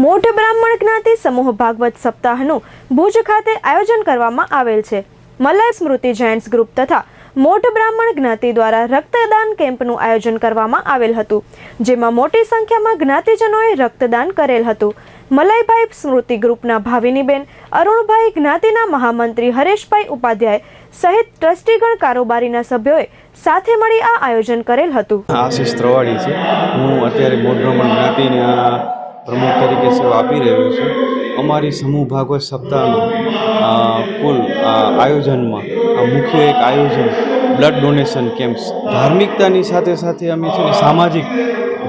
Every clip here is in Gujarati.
મોઢ બ્રાહ્મણ જ્ઞાતિ સમૂહ ભાગવત સપ્તાહનું ભુજ ખાતે આયોજન કરવામાં આવેલ છે. મલય સ્મૃતિ જાયન્ટ્સ ગ્રુપ તથા મોઢ બ્રાહ્મણ જ્ઞાતિ દ્વારા રક્તદાન કેમ્પનું આયોજન કરવામાં આવેલ હતું, જેમાં મોટી સંખ્યામાં જ્ઞાતિજનોએ રક્તદાન કરેલ હતું. મલયભાઈ સ્મૃતિ ગ્રુપના ભાવિનીબેન, અરુણભાઈ જ્ઞાતિના મહામંત્રી હરેશભાઈ ઉપાધ્યાય સહિત ટ્રસ્ટીગણ કારોબારીના સભ્યોએ સાથે મળી આ આયોજન કરેલ હતું. આશીષ ત્રવાડી છે. હું અત્યારે મોઢ બ્રાહ્મણ જ્ઞાતિના પ્રમુખ તરીકે સેવા આપી રહ્યો છું. અમારી સમૂહ ભાગવત સપ્તાહનું કુલ આયોજનમાં, આ મુખ્ય એક આયોજન, બ્લડ ડોનેશન કેમ્પ્સ ધાર્મિકતાની સાથે સાથે અમે છે ને સામાજિક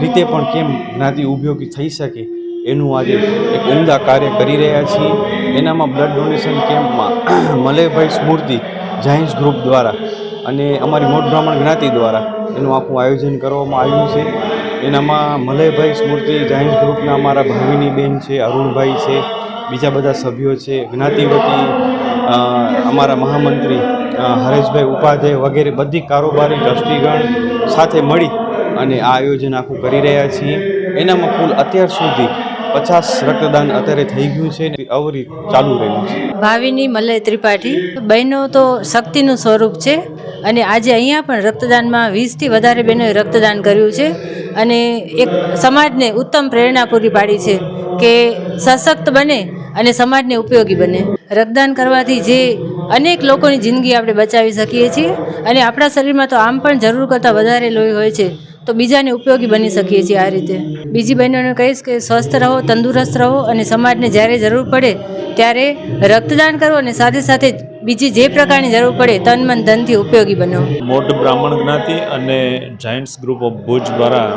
રીતે પણ કેમ જ્ઞાતિ ઉપયોગી થઈ શકે એનું આજે એક ઉમદા કાર્ય કરી રહ્યા છીએ. એનામાં બ્લડ ડોનેશન કેમ્પમાં મલયભાઈ સ્મૃતિ જાયન્સ ગ્રુપ દ્વારા અને અમારી મોટ બ્રાહ્મણ જ્ઞાતિ દ્વારા એનું આખું આયોજન કરવામાં આવ્યું છે. એનામાં મલયભાઈ સ્મૃતિ જાયન્ટ ગ્રુપના અમારા ભાવિની બેન છે, અરુણભાઈ છે, બીજા બધા સભ્યો છે જ્ઞાતિવતી અમારા મહામંત્રી હરેશભાઈ ઉપાધ્યાય વગેરે બધી કારોબારી, ટ્રસ્ટીગણ સાથે મળી અને આ આયોજન આખું કરી રહ્યા છીએ. એનામાં કુલ અત્યાર સુધી પચાસ રક્તદાન અત્યારે થઈ ગયું છે ને અવરી ચાલુ રહ્યું છે. ભાવિની મલય ત્રિપાઠી. બહેનો તો શક્તિનું સ્વરૂપ છે અને આજે અહીંયા પણ રક્તદાનમાં વીસથી વધારે બહેનોએ રક્તદાન કર્યું છે. અને એક સમાજને ઉત્તમ પ્રેરણા પૂરી પાડી છે કે સશક્ત બને અને સમાજને ઉપયોગી બને. રક્તદાન કરવાથી જે અનેક લોકોની જિંદગી આપણે બચાવી શકીએ છીએ અને આપણા શરીરમાં તો આમ પણ જરૂર કરતાં વધારે લોહી હોય છે, તો બીજાને ઉપયોગી બની શકીએ છીએ આ રીતે. બીજી બહેનોને કહીશ કે સ્વસ્થ રહો, તંદુરસ્ત રહો અને સમાજને જ્યારે જરૂર પડે ત્યારે રક્તદાન કરો અને સાથે સાથે બીજી જે પ્રકારની જરૂર પડે તન મન ધનથી ઉપયોગી બનો. મોટ બ્રાહ્મણ જ્ઞાતિ અને જાયન્ટ્સ ગ્રુપ ઓફ ભુજ દ્વારા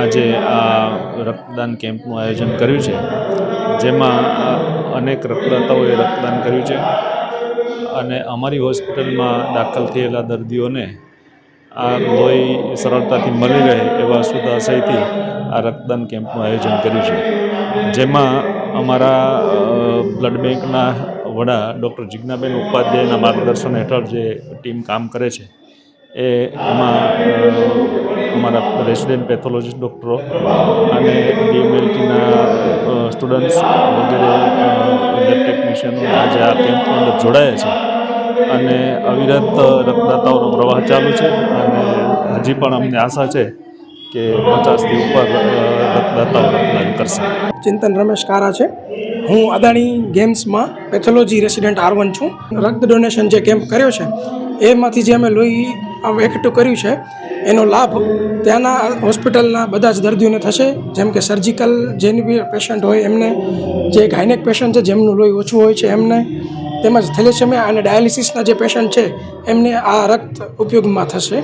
આજે આ રક્તદાન કેમ્પનું આયોજન કર્યું છે. જેમાં અનેક રક્તદાતાઓએ રક્તદાન કર્યું છે અને અમારી હોસ્પિટલમાં દાખલ થયેલા દર્દીઓને આ લોહી સરળતાથી મળી રહે એવા શુદ્ધ આશયથી આ રક્તદાન કેમ્પનું આયોજન કર્યું છે. જેમાં અમારા બ્લડ બેંકના વડા ડૉક્ટર જિજ્ઞાબેન ઉપાધ્યાયના માર્ગદર્શન હેઠળ જે ટીમ કામ કરે છે, એ એમાં અમારા રેસિડેન્ટ પેથોલોજીસ્ટ ડૉક્ટરો અને ડીએમએલટીના સ્ટુડન્ટ્સ વગેરે લેબ ટેકનિશિયનો આજે આ કેમ્પની અંદર જોડાયા છે. અને અવિરત રક્તદાતાઓનો પ્રવાહ ચાલુ છે અને હજી પણ અમને આશા છે કે પચાસથી ઉપર રક્તદાતાઓ રક્તદાન કરશે. ચિંતન રમેશ કારા છે. હું અદાણી ગેમ્સમાં પેથોલોજી રેસિડેન્ટ આર વન છું. રક્ત ડોનેશન જે કેમ્પ કર્યો છે, એમાંથી જે અમે લોહી એકઠું કર્યું છે, એનો લાભ ત્યાંના હોસ્પિટલના બધા જ દર્દીઓને થશે. જેમ કે સર્જિકલ જેની બી પેશન્ટ હોય એમને, જે ગાયનેક પેશન્ટ છે જેમનું લોહી ઓછું હોય છે એમને, તેમજ થેલેસેમિયા અને ડાયાલિસિસના જે પેશન્ટ છે એમને આ રક્ત ઉપયોગમાં થશે.